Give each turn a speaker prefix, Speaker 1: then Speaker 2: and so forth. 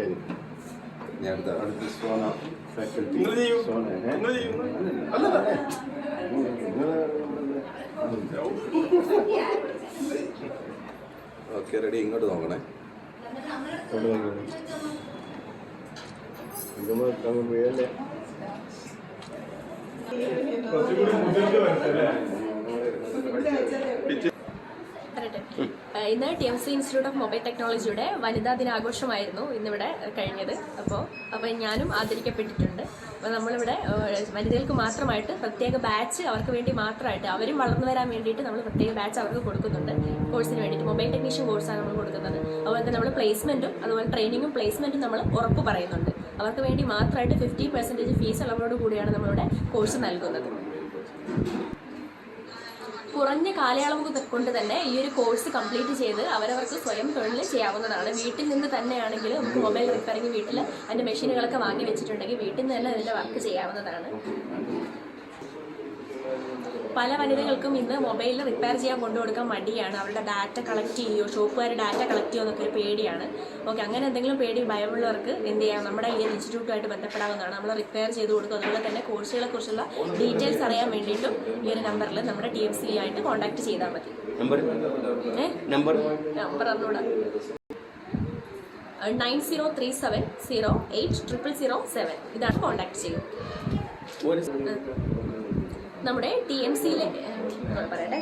Speaker 1: ശരി
Speaker 2: ഞാൻ അടുത്ത
Speaker 1: അടുത്ത് സോന ഫാക്കൽറ്റി
Speaker 3: നിങ്ങൾ ചെയ്യൂ.
Speaker 1: സോന ഏ? അല്ലല്ല. നിങ്ങൾ
Speaker 2: ഓക്കെ റെഡി ഇങ്ങോട്ട് നോക്കണേ?
Speaker 3: കുറച്ചുകൂടി മുതിർന്ന് വരട്ടെ
Speaker 4: പറയട്ടെ ഏഹ് ഇന്ന് T M C institute of mobile ടെക്നോളജിയുടെ വനിതാ ദിനാഘോഷമായിരുന്നു ഇന്നിവിടെ കഴിഞ്ഞത്. അപ്പോൾ അപ്പോൾ ഞാനും ആദരിക്കപ്പെട്ടിട്ടുണ്ട്. അപ്പോൾ നമ്മളിവിടെ വനിതകൾക്ക് മാത്രമായിട്ട് പ്രത്യേക ബാച്ച് അവർക്ക് വേണ്ടി മാത്രമായിട്ട് അവരും വളർന്നു വരാൻ വേണ്ടിയിട്ട് നമ്മൾ പ്രത്യേക ബാച്ച് അവർക്ക് കൊടുക്കുന്നുണ്ട്. കോഴ്സിന് വേണ്ടിയിട്ട് മൊബൈൽ ടെക്നീഷ്യൻ കോഴ്സാണ് നമ്മൾ കൊടുക്കുന്നത്. അതുപോലെ തന്നെ നമ്മൾ പ്ലേസ്മെന്റും അതുപോലെ ട്രെയിനിങ്ങും പ്ലേസ്മെന്റും നമ്മൾ ഉറപ്പ് പറയുന്നുണ്ട്. അവർക്ക് വേണ്ടി മാത്രമായിട്ട് ഫിഫ്റ്റി പെർസെന്റേജ് ഫീസ് ഇളവോട് കൂടിയാണ് നമ്മളിവിടെ കോഴ്സ് നൽകുന്നത്. കുറഞ്ഞ കാലയളവ് കൊണ്ട് തന്നെ ഈ ഒരു കോഴ്സ് കംപ്ലീറ്റ് ചെയ്ത് അവരവർക്ക് സ്വയം തൊഴിൽ ചെയ്യാവുന്നതാണ്. വീട്ടിൽ നിന്ന് തന്നെയാണെങ്കിൽ നമുക്ക് മൊബൈൽ റിപ്പയറിംഗ് വീട്ടിൽ അതിന്റെ മെഷീനുകളൊക്കെ വാങ്ങി വെച്ചിട്ടുണ്ടെങ്കിൽ വീട്ടിൽ നിന്ന് തന്നെ അതിന്റെ വർക്ക് ചെയ്യാവുന്നതാണ്. പല വനിതകൾക്കും ഇന്ന് മൊബൈലിൽ റിപ്പയർ ചെയ്യാൻ കൊണ്ടുകൊടുക്കാൻ മടിയാണ്. അവരുടെ ഡാറ്റ കളക്ട് ചെയ്യുമോ ഷോപ്പുകാർ ഡാറ്റ കളക്ട് ചെയ്യുമോ എന്നൊക്കെ ഒരു പേടിയാണ്. ഓക്കെ അങ്ങനെ എന്തെങ്കിലും പേടി ഭയമുള്ളവർക്ക് എന്ത് ചെയ്യാം? നമ്മുടെ ഈ ഇൻസ്റ്റിറ്റ്യൂട്ടുമായിട്ട് ബന്ധപ്പെടാവുന്നതാണ്. നമ്മൾ റിപ്പയർ ചെയ്ത് കൊടുക്കും. അതുപോലെ തന്നെ കോഴ്സുകളെ കുറിച്ചുള്ള ഡീറ്റെയിൽസ് അറിയാൻ വേണ്ടിയിട്ടും ഈ ഒരു നമ്പറിൽ നമ്മുടെ ടി എം സി ആയിട്ട് കോൺടാക്ട് ചെയ്താൽ മതി.
Speaker 5: നമ്പർ നമ്പർ
Speaker 4: അറിഞ്ഞൂടാ. Nine zero three seven zero eight triple zero seven ഇതാണ് കോൺടാക്ട് ചെയ്യും.
Speaker 5: ഒരു
Speaker 4: നമ്മുടെ ടി എം സിയിലെ പറയട്ടെ.